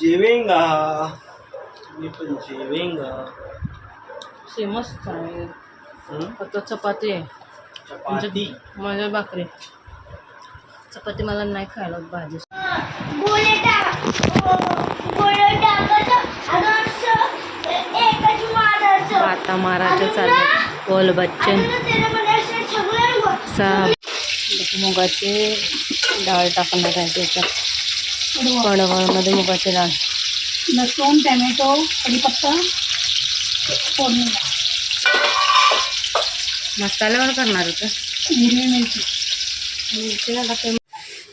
जेवेंगा. मी पण जेवेंगा. फेमस आहे. हं? फक्त चपाती आहे. चपाती? माझ्या भाकरी. चपाती मला नाही खायला भाजी. मारायचं. आता महाराज चालले बोल बच्चन. सा. मुगाची डाळ टाकणार आहे त्याच्यात. कडवळमध्ये मुगाची डाळ लसूण टॅमॅटो कढीपत्ता फोडणीला मसाल्यावर करणार होतं. हिरवी मिरची. मिरचीला टाकते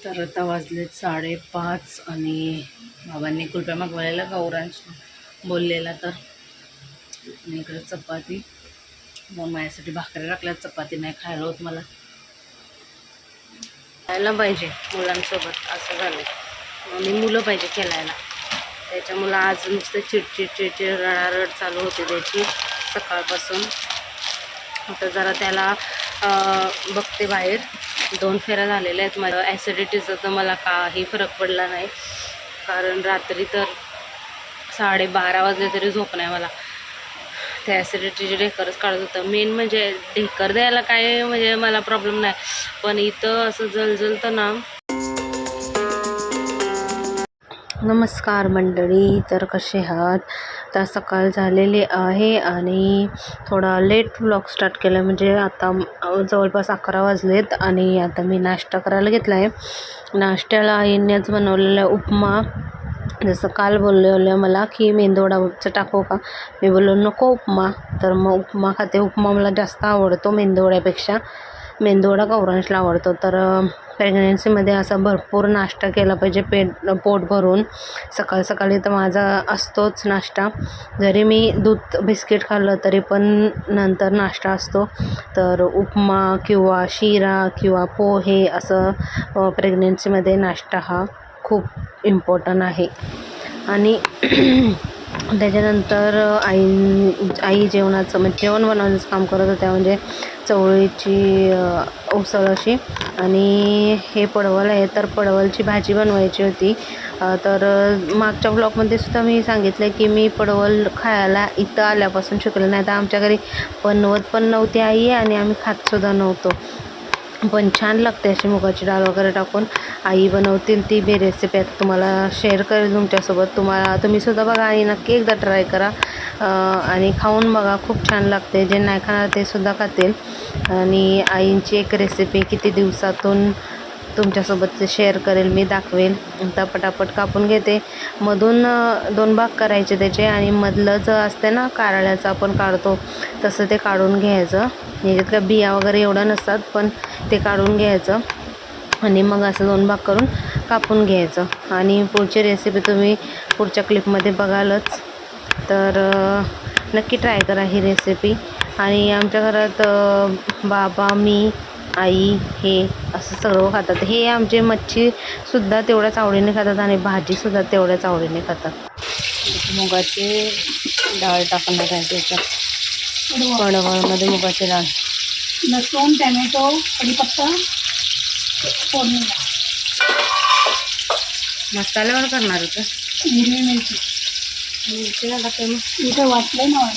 तर आता वाजलेत साडेपाच आणि बाबांनी कृपया मागवायला गौरांश बोललेला तर. आणि इकडे चपाती. मग माझ्यासाठी भाकरी टाकल्या चपाती नाही खायला होत मला. खायला पाहिजे मुलांसोबत असं झालं आणि मुलं पाहिजे खेळायला. त्याच्यामुळं आज नुसतं चिडचिड चिडचिड रडारड चालू होती त्याची सकाळपासून. आता जरा त्याला बघते बाहेर. दोन फेऱ्या झालेल्या आहेत. माझ्या ॲसिडिटीचा तर मला काही फरक पडला नाही. कारण रात्री तर साडेबारा वाजले तरी झोप नाही मला. त्या ॲसिडिटीचे ढेकरच काढत होतं. मेन म्हणजे ढेकर द्यायला काय म्हणजे मला प्रॉब्लेम नाही. पण इथं असं जलजलतं ना नमस्कार मंडळी तर कसे आहात? तर सकाळ झालेली आहे आणि थोडा लेट व्लॉग स्टार्ट केला. म्हणजे आता जवळपास अकरा वाजलेत आणि आता मी नाश्ता करायला घेतला आहे नाश्त्याला आईनेच बनवलेला उपमा जसं काल बोलले होले मला की मेंदूवडाचं टाकू का? मी बोललो नको उपमा. तर मग उपमा खाते. उपमा मला जास्त आवडतो मेंदूवड्यापेक्षा मेंदूवडा गौरांशला आवडतो? तर प्रेग्नेन्सीमध्ये असा भरपूर नाश्ता केला पाहिजे पेट पोट भरून. सकाळ सकाळी तर माझा असतोच नाश्ता. जरी मी दूध बिस्किट खाल्लं तरी पण नंतर नाश्ता असतो. तर उपमा किंवा शिरा किंवा पोहे असं प्रेग्नेन्सीमध्ये नाश्ता हा खूप इम्पॉर्टंट आहे. आणि त्याच्यानंतर आई आई जेवणाचं म्हणजे जेवण बनवण्याचं काम करत होत्या. म्हणजे चवळीची उसळ अशी. आणि हे पडवल आहे. तर पडवलची भाजी बनवायची होती. तर मागच्या ब्लॉगमध्ये सुद्धा मी सांगितलं की मी पडवल खायला इथं आल्यापासून शिकले नाही. तर आमच्या घरी बनवत पण नव्हती आई आणि आम्ही खातसुद्धा नव्हतो. पण छान लागते अशी मुगाची डाळ वगैरे टाकून. आई बनवतील ती मी रेसिपी आता तुम्हाला शेअर करेल तुमच्यासोबत. तुम्हाला तुम्हीसुद्धा बघा आणि नक्की एकदा ट्राय करा. आणि खाऊन बघा खूप छान लागते. जे नाही खाणार ते सुद्धा खातील. आणि आईंची एक रेसिपी किती दिवसातून तुमच्यासोबत शेअर करेल मी दाखवेल. आता पटापट कापून घेते. मधून दोन भाग करायचे त्याचे आणि मधलं जे असते ना कारळ्याचं आपण काढतो तसं ते काढून घ्यायचं. याच्यात का बिया वगैरे एवढं नसतात पण ते काढून घ्यायचं. आणि मग असं दोन भाग करून कापून घ्यायचं. आणि पुढची रेसिपी तुम्ही पुढच्या क्लिपमध्ये बघालच. तर नक्की ट्राय करा ही रेसिपी आणि आमच्या घरात बाबा मी आई हे असं सगळं खातात. हे आमचे मच्छीसुद्धा तेवढ्याच आवडीने खातात आणि भाजीसुद्धा तेवढ्याच आवडीने खातात. मुगाची डाळ टाकणार आहे त्याच्यात. पडवळमध्ये मुगाची डाळ. लसूण टॅमॅटो कढीपत्ता फोडणीला. मसाल्यावर करणार होतं? हिरवी मिरची. मिरचीला टाकते मग इथे वाटलं ना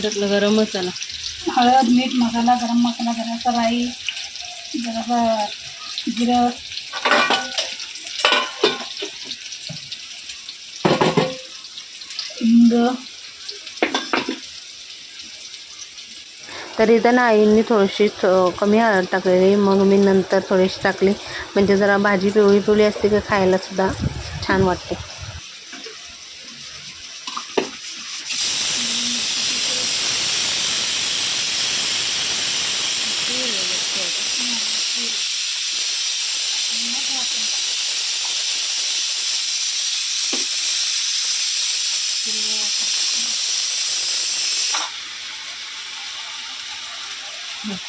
टाकलं गरम मसाला. हळद मीठ मसाला गरम मसाला जरासा राई जरासा जिरं. हिंग. तर इथं ना आईंनी थोडीशी थो- कमी हळद टाकलेली मग मी नंतर थोडीशी टाकली. म्हणजे जरा भाजी पिवळी पिवळी असते की खायला सुद्धा छान वाटते.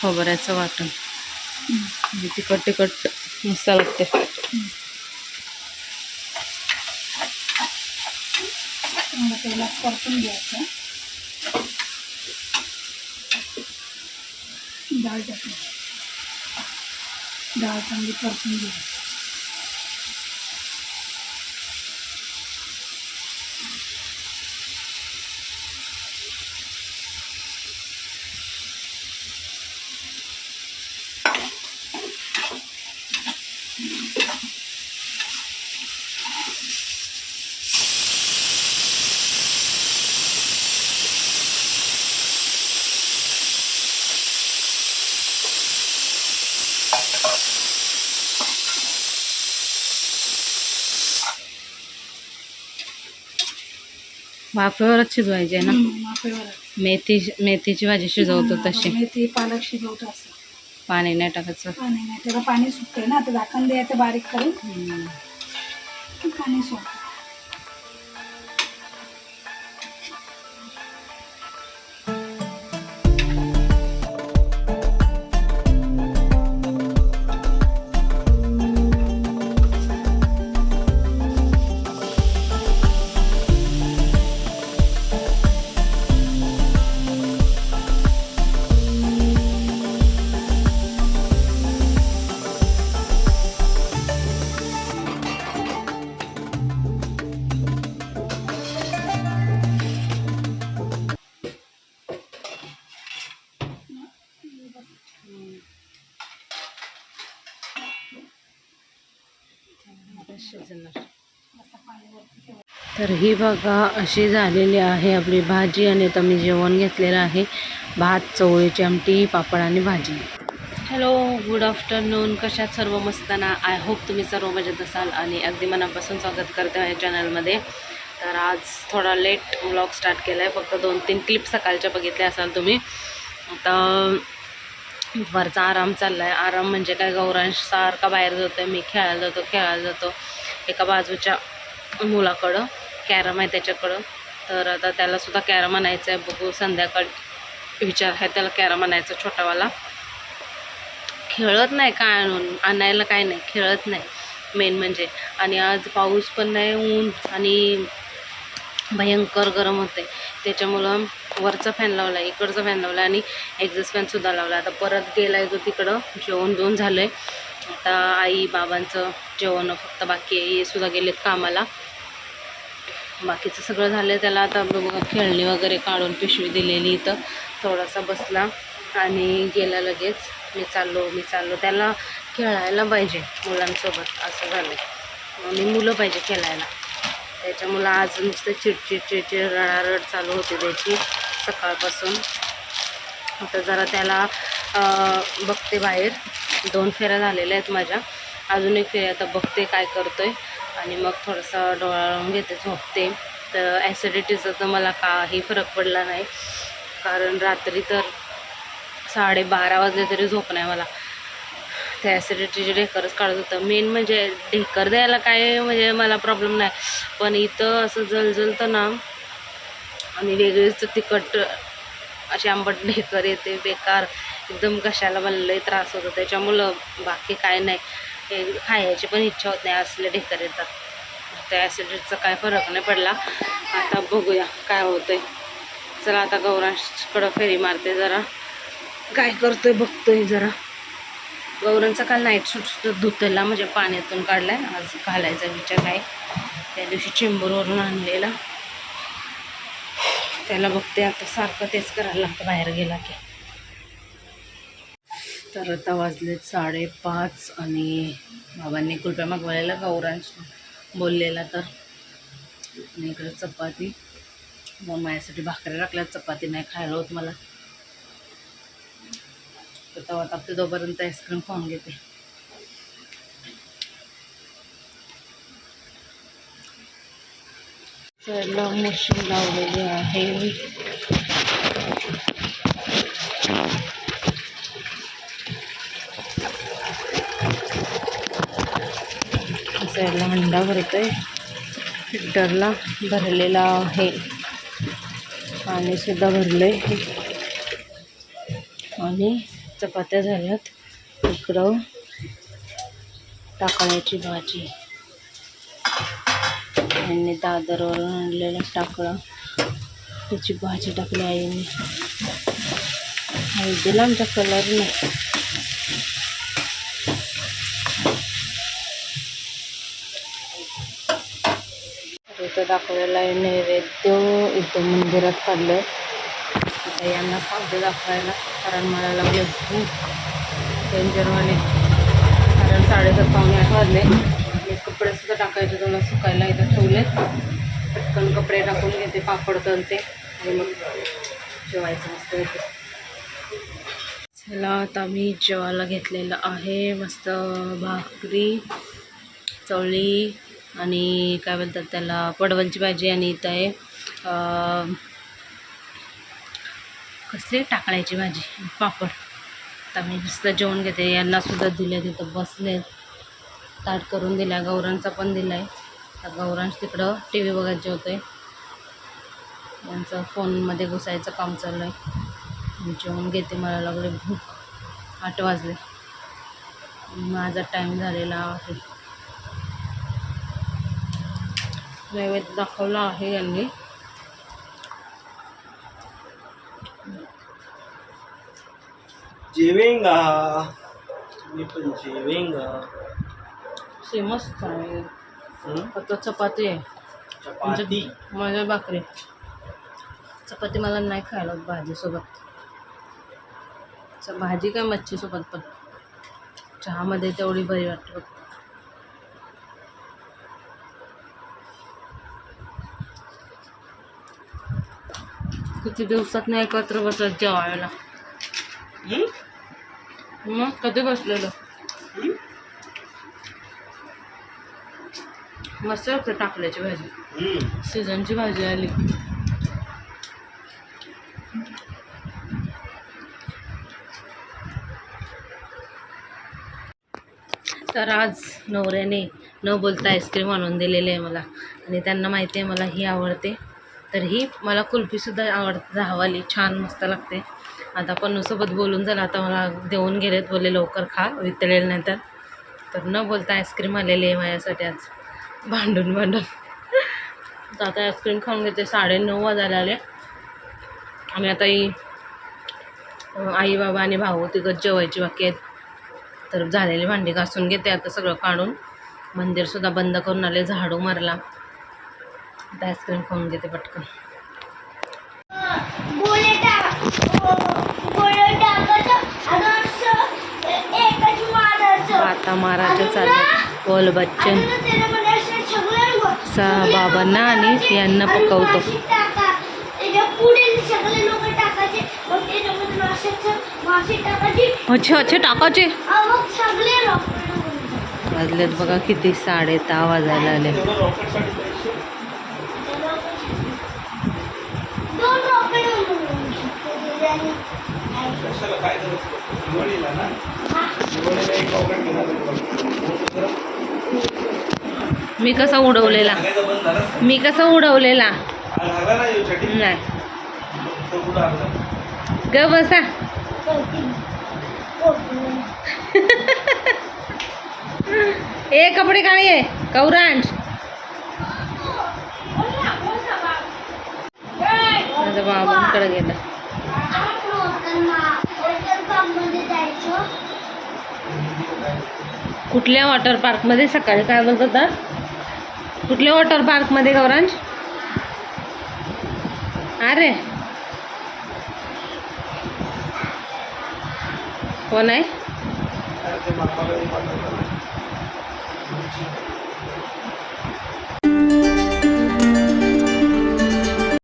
खोबऱ्याचं वाटण. तिखट तिखट मस्त लागते डाल डाल डाळ टाकून वाफेवरच शिजवायची आहे ना? वाफेवरच. मेथी मेथीची भाजी शिजवतो तशी. मेथी पालक शिजवतो असं. पाणी नाही टाकायचं. पाणी नाही त्याला पाणी सुटते ना आता झाकण द्यायचं बारीक करून. हम्म. की तर ही बघा अशी झालेली आहे आपली भाजी आणि आता मी जेवण घेतलेलं आहे. भात चवळीची आमटी पापड आणि भाजी. हॅलो गुड आफ्टरनून कशात सर्व मस्ताना? आय होप तुम्ही सर्व मजेत असाल आणि अगदी मनापासून स्वागत करते माझ्या चॅनलमध्ये तर आज थोडा लेट व्लॉग स्टार्ट केला आहे फक्त दोन तीन क्लिप सकाळच्या बघितल्या असाल तुम्ही. आता वरचा आराम चालला आहे आराम म्हणजे काय? गौरांश सारखा बाहेर जातो आहे मी खेळायला जातो खेळायला जातो. एका बाजूच्या मुलाकडं कॅरम आहे त्याच्याकडं. तर आता त्यालासुद्धा कॅरम आणायचं आहे. बघू संध्याकाळी विचार आहे त्याला कॅरम आणायचा छोटावाला. खेळत नाही काय आणून? आणायला काय नाही? खेळत नाही. मेन म्हणजे. आणि आज पाऊस पण नाही ऊन आणि भयंकर गरम होते त्याच्यामुळं वरचा फॅन लावला इकडचा फॅन लावला आणि एक्झॉस्ट फॅनसुद्धा लावला. आता परत गेला आहे तो तिकडं जेवण जेवण झालं आहे आता आई बाबांचं जेवण फक्त बाकी आहे हे सुद्धा गेलेत कामाला. बाकीचं सगळं झालं आहे त्याला आता बघा खेळणी वगैरे काढून पिशवी दिलेली इथं. थोडासा बसला आणि गेला लगेच. मी चाललो मी चाललो. त्याला खेळायला पाहिजे मुलांसोबत असं झालं आहे आणि मुलं पाहिजे खेळायला. त्याच्यामुळं आज नुसतं चिडचिड चिडचिड रडारड चालू होती त्याची सकाळपासून. आता जरा त्याला बघते बाहेर. दोन फेऱ्या झालेल्या आहेत माझ्या. अजून एक फेऱ्या आता बघते काय करतोय. आणि मग थोडंसं लावून घेते झोपते. तर ॲसिडिटीचा तर मला काही फरक पडला नाही. कारण रात्री तर साडेबारा वाजले तरी झोप नाही मला. त्या ॲसिडिटीचे ढेकरच काढत होतं. मेन म्हणजे ढेकर द्यायला काय म्हणजे मला प्रॉब्लेम नाही. पण इथं असं जलजलतं ना आणि वेगळीच तिखट अशी आंबट ढेकर येते बेकार. एकदम कशाला मला लई त्रास होतो. त्याच्यामुळं बाकी काय नाही. हे खायची पण इच्छा होत नाही. असले ढेकर येतात. त्या ॲसिडिटीचा काय फरक नाही पडला. आता बघूया काय होतंय. चला आता गौरांकडं फेरी मारते जरा. काय करतोय बघतोय जरा. गौरांचा काल नाईट सूट धुतला म्हणजे पाण्यातून काढलाय आज घालायचा विचार आहे. त्या दिवशी चेंबूरवरून आणलेला. त्याला बघते आता सारखं तेच करायला लागतं बाहेर गेला की. तर आता वाजले साडेपाच आणि बाबांनी कृपया मागवलेला गौरांश बोललेला तर. इकडे चपाती. मग माझ्यासाठी भाकऱ्या टाकल्या चपाती नाही खायला होत मला. तर तेव्हा तापते तोपर्यंत आईस्क्रीम खाऊन घेते. चला मशीन लावलेली आहे साईडला हंडा भरतोय. फिल्टरला भरलेला आहे. पाणीसुद्धा भरलं आहे आणि चपात्या झाल्यात. इकडं टाकण्याची भाजी. यांनी दादरवरून आणलेलं टाकळं. त्याची भाजी टाकली आईने. आई दिला आमच्या कलरने. तर इथं दाखवलेला आहे नैवेद्य इथं मंदिरात काढलं आता यांना सांगते दाखवायला. कारण मला लागले खूप डेंजरवाले कारण साडेसात पावणे आठ वाजले. आणि कपडे सुद्धा टाकायचे तुम्हाला सुकायला इथं ठेवलेत. पटकन कपडे टाकून घेते पापड तळते. आणि मग जेवायचं मस्त येते चला आता मी जेवायला घेतलेलं आहे मस्त भाकरी चवळी आणि काय बोलतात त्याला पडवलची भाजी आणि इथं आहे कसली टाकळ्याची भाजी? पापड. आता मी नुसतं जेवण घेते. यांनासुद्धा दिले तिथं बसले ताट करून दिला गौरांचा पण दिला आहे तर गौरांश तिकडं टी व्ही बघत आहे यांचं फोनमध्ये घुसायचं काम चाललं आहे जेवण घेते. मला लागले भूक. आठ वाजले. माझा टाईम झालेला आहे. नैवेद्य दाखवला आहे यांनी. जेवेंगा मी पण जेवेंगा. फेमस आहे. हं? आता चपाती आहे. चपाती? माझ्या भाकरी. चपाती मला नाही खायला होत भाजीसोबत. च- भाजी काय मच्छीसोबत पण. चहामध्ये तेवढी बरी वाटते बघ. किती दिवसात नाही एकत्र बसत जेवायला? मग कधी बसलेलं? मस्त लागतं टाकल्याची भाजी. सीझनची भाजी आली. तर आज नवऱ्याने न बोलता आईस्क्रीम आणून दिलेली आहे मला. आणि त्यांना माहिती आहे मला ही आवडते. तर ही मला कुल्फीसुद्धा आवडते धावाली छान मस्त लागते. आता पन्नूसोबत बोलून झालं. आता मला देऊन गेलेत बोलले लवकर खा वितळेल नंतर तर न बोलता आईस्क्रीम आलेली आहे माझ्यासाठी आज. भांडून भांडून. तर आता आईस्क्रीम खाऊन घेते. साडेनऊ वाजायला आले. आणि आता ही आई बाबा आणि भाऊ तिथं जेवायची बाकी आहेत. तर झालेली भांडी घासून घेते आता सगळं काढून. मंदिरसुद्धा बंद करून आले झाडू मारला. आता आईस्क्रीम खाऊन घेते पटकन. मारायचं आता महाराज चालले बोल बच्चन. आणि सा बाबांना आणि यांना पकवतो. अच्छा अच्छा टाकायचे टाकाचे. वाजलेत बघा किती साडे दहा वाजायला आले. काय दिवाळीला ना दिवाळीला एक घेणार मी कसा उडवलेला? मी कसा उडवलेला? नाही. ग बसा. ए कपडे काढी. आहे कौरांश. माझा बाबांकडे गेला आपण होताना वॉटर पार्कमध्ये जायचो कुठल्या वॉटर पार्कमध्ये सकाळी काय बोलत होता कुठल्या वॉटर पार्कमध्ये गौरांश? अरे. कोण आहे?